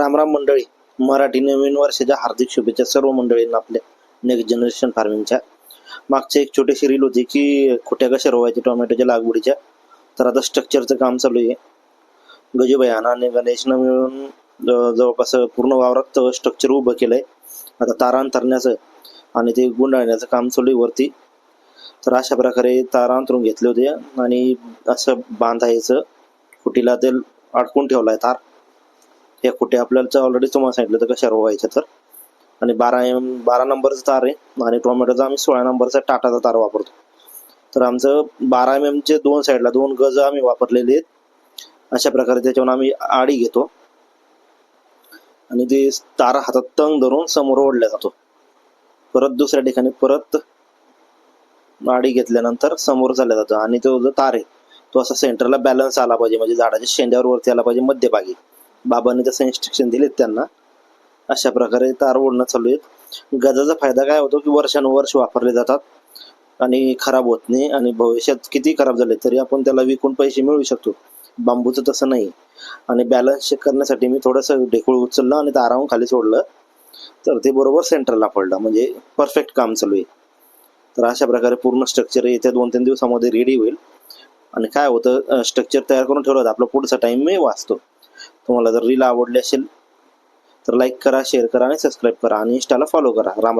रामराम मंडळी मराठी नवीन वर्षाच्या हार्दिक शुभेच्छा सर्व मंडळींना आपल्या नेक्स्ट जनरेशन फार्मिंगच्या मागची एक छोटीशी रील होती की खोट्या कशा रोवायच्या टोमॅटोच्या लागवडीच्या? तर आता स्ट्रक्चरचं काम चालू आहे. गजूबाई आणि गणेशनं मिळून जवळपास पूर्ण वावरात स्ट्रक्चर उभं केलंय. आता तारा अंतरण्याचं आणि ते गुंडाळण्याचं काम चालू आहे वरती. तर अशा प्रकारे तारा अंतरून घेतले होते आणि असं बांधायचं. खुटीला ते अडकून ठेवलाय तार. या कुठे आपल्याला ऑलरेडी तुम्हाला सांगितलं तर कशा रोवायच्या तर. आणि बारा एम बारा नंबरचा तार आहे. आणि टोमॅटोचा आम्ही सोळा नंबरचा टाटाचा तार वापरतो. तर आमचं बारा एम एमचे दोन साईडला दोन गज आम्ही वापरलेले आहेत. अशा प्रकारे त्याच्यावर आम्ही आडी घेतो. आणि ते तार हातात तंग धरून समोर ओढला जातो. परत दुसऱ्या ठिकाणी परत आडी घेतल्यानंतर समोर चालला जातो. आणि तो जो तार आहे तो असा सेंटरला बॅलन्स आला पाहिजे. म्हणजे झाडाच्या शेंड्यावर वरती आला पाहिजे मध्यभागी. बाबांनी तसं इन्स्ट्रक्शन दिलेत त्यांना अशा प्रकारे तार ओढणं चालू आहेत. गजाचा फायदा काय होतो की वर्षानुवर्ष वापरले जातात आणि खराब होत नाही आणि भविष्यात किती खराब झाले तरी आपण त्याला विकून पैसे मिळवू शकतो. बांबूचं तसं नाही. आणि बॅलन्स चेक करण्यासाठी मी थोडंसं ढेकूळ उचललं आणि तारावून खाली सोडलं. तर ते बरोबर सेंटरला पडलं. म्हणजे परफेक्ट काम चालू आहे. तर अशा प्रकारे पूर्ण स्ट्रक्चर येत्या दोन तीन दिवसामध्ये रेडी होईल. आणि काय होतं स्ट्रक्चर तयार करून ठेवलं होतं आपला पुढचा टाइम मी वाचतो. तुम्हाला जर रील आवडली असेल तर लाईक करा शेअर करा आणि सबस्क्राईब करा. आणि इंस्टाला फॉलो करा. राम